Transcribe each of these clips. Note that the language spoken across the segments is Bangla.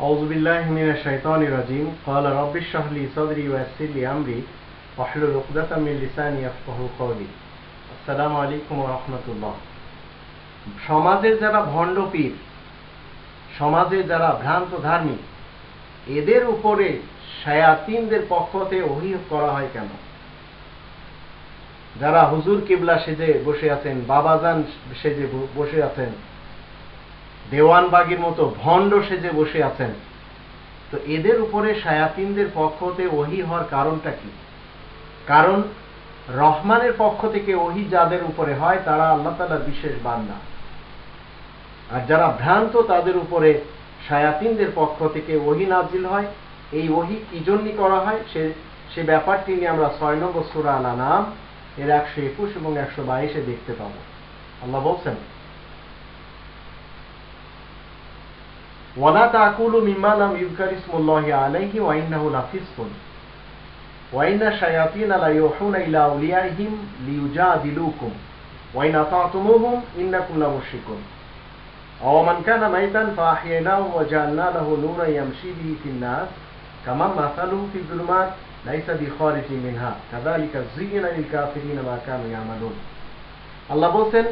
أعوذ بالله من الشيطان الرجيم قال رب اشرح لي صدري ويسر لي أمري واحلل عقدة من لساني يفقهوا قولي السلام عليكم ورحمة الله সমাজের যারা ভণ্ড পীর সমাজে যারা ভ্রান্ত ধার্মিক এদের উপরে শায়াতিনদের পক্ষতে ওহি করা হয় কেন যারা হুজুর কিবলা সেজে বসে আছেন বাবাজান সেজে ব- বসে আছেন দেওয়ানবাগির মতো ভণ্ড সেজে বসে আছেন। তো এদের উপরে শায়াতিনদের পক্ষ হতে ওহি হওয়ার কারণটা কি? কারণ রহমানের পক্ষ থেকে ওহি যাদের উপরে হয়, তারা আল্লাহ তালার বিশেষ বান্দা। আর যারা ভ্রান্ত, তাদের উপরে শায়াতিনদের পক্ষ থেকে ওহি নাজিল হয়। এই ওহি কি জন্যই করা হয়? সে সে ব্যাপারটি নিয়ে আমরা ছয় নম্বর সুরা আলা নাম এর একশো একুশ এবং একশো বাইশে দেখতে পাবো। আল্লাহ বলছেন ولا تأكلوا مما لم يذكر اسم الله عليه وإنه لفسق وإن الشياطين ليوحون إلى أوليائهم ليجادلوكم وإن أطعتموهم إنكم لمشركون أو من كان ميتا فأحييناه وجعلنا له نورا يمشي به في الناس كمن مثله في الظلمات ليس بخارج منها كذلك زين للكافرين ما كانوا يعملون আল্লাহ বলছেন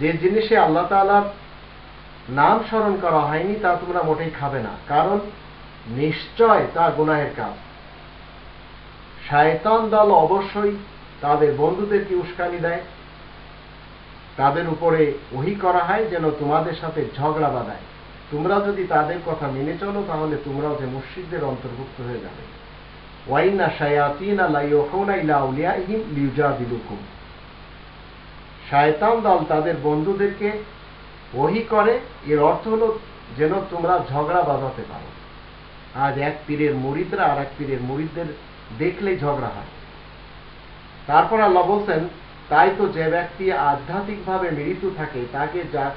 যে জিনিসে আল্লাহ তাআলার নাম স্মরণ করা হয়নি, তা তোমরা মোটেই খাবে না। কারণ নিশ্চয় তা গুনাহের কাজ। শায়তান দল অবশ্যই তাদের বন্ধুদেরকে উস্কানি দেয়। তাদের উপরে ওহি করা হয় যেন তোমাদের সাথে ঝগড়া বাঁধায়। তোমরা যদি তাদের কথা মেনে চলো, তাহলে তোমরাও যে মুর্শিদদের অন্তর্ভুক্ত হয়ে যাবে। ওয়াইনা শায়াতিনা লাইয়ুহুনা ইলা আউলিয়াইহিম লিউজাদিলুকুম শায়তান দল তাদের বন্ধুদেরকে ওহি করে, এর অর্থ হলো যেন তোমরা ঝগড়া বাঁধাতে পারো। আজ এক পীরের মুরিদরা আর এক পীরের মুরিদদের দেখলেই ঝগড়া হয়। তারপর আল্লাহ বলছেন, তাই তো যে ব্যক্তি আধ্যাত্মিকভাবে মৃত্যু থাকে, তাকে যা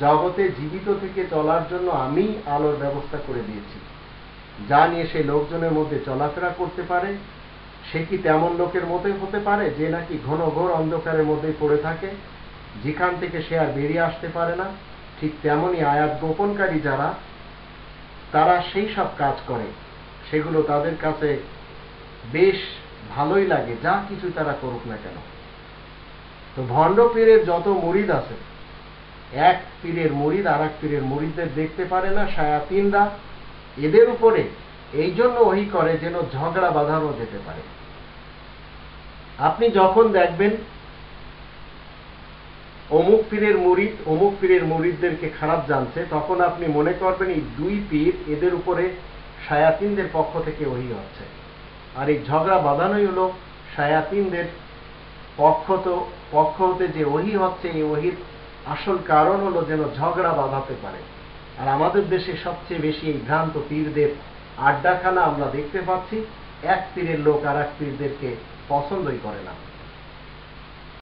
জগতে জীবিত থেকে চলার জন্য আমি আলোর ব্যবস্থা করে দিয়েছি। যা নিয়ে সে লোকজনের মধ্যে চলাফেরা করতে পারে, সে কি তেমন লোকের মতোই হতে পারে, যে নাকি ঘন ঘোর অন্ধকারের মধ্যেই পড়ে থাকে? যেখান থেকে সে আর বেরিয়ে আসতে পারে না, ঠিক তেমনই আয়াত গোপনকারী যারা, তারা সেই সব কাজ করে। সেগুলো তাদের কাছে বেশ ভালোই লাগে, যা কিছু তারা করুক না কেন। তো ভণ্ড পীরের যত মুরিদ আছে, এক পীরের মুরিদ আর এক পীরের মরিদদের দেখতে পারে না শায়াতিনরা। এদের উপরে এই জন্য ওই করে যেন ঝগড়া বাঁধানো যেতে পারে। আপনি যখন দেখবেন অমুক পীরের মুরিদ, অমুক পীরের মুরিদদেরকে খারাপ জানছে, তখন আপনি মনে করবেন এই দুই পীর এদের উপরে সায়াতিনদের পক্ষ থেকে ওহি হচ্ছে। আর এই ঝগড়া বাঁধানোই হলো সায়াতিনদের পক্ষ তো, পক্ষ হতে যে ওহি হচ্ছে, এই ওহির আসল কারণ হলো যেন ঝগড়া বাঁধাতে পারে। আর আমাদের দেশে সবচেয়ে বেশি এই ভ্রান্ত পীরদের আড্ডাখানা আমরা দেখতে পাচ্ছি, এক পীরের লোক আর এক পীরদেরকে পছন্দই করে না।